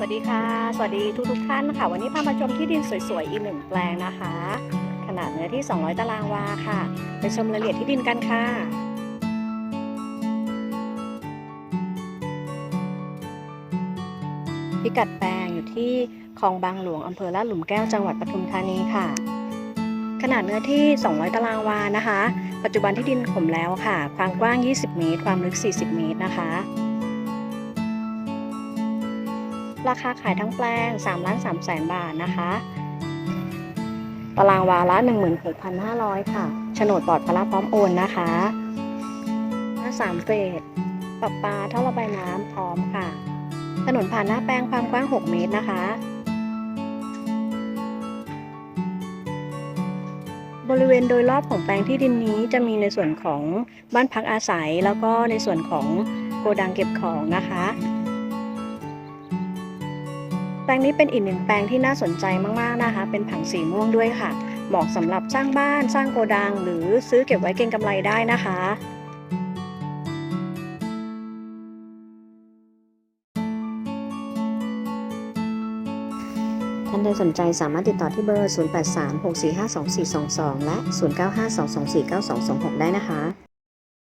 วัสดีค่ะ สวัสดีทุกทุกท่านค่ะ วันนี้พามาชมที่ดินสวยๆ อีกหนึ่งแปลงนะคะ ขนาดเนื้อที่ 200 ตารางวาค่ะ ไปชมรายละเอียดที่ดินกันค่ะพิกัดแปลงอยู่ที่คลองบางหลวงอำเภอลาดหลุมแก้วจังหวัดปทุมธานีค่ะ ขนาดเนื้อที่ 200 ตารางวานะคะ ปัจจุบันที่ดินถมแล้วค่ะ ความกว้าง 20 เมตร ความลึก 40 เมตรนะคะ ราคาขายทั้งแปลง3ล้าน3แสนบาทนะคะ ตารางวาละ 16,500 ค่ะโฉนดปลอดพละพร้อมโอนนะคะหน้าสามเฟสปรับปลาท่อระบายน้ำพร้อมค่ะ ถนนผ่านหน้าแปลงความกว้าง 6 เมตรนะคะ บริเวณโดยรอบของแปลงที่ดินนี้จะมีในส่วนของบ้านพักอาศัย แล้วก็ในส่วนของโกดังเก็บของนะคะ ลงนี้เป็นอีกหนึ่งแปลงที่น่าสนใจมากๆนะคะ เป็นผังสีม่วงด้วยค่ะ เหมาะสำหรับสร้างบ้านสร้างโกดัง หรือซื้อเก็บไว้เก็งกำไรได้นะคะท่านใดสนใจสามารถติดต่อที่เบอร์ 0836452422 และ 0952249226 ได้นะคะ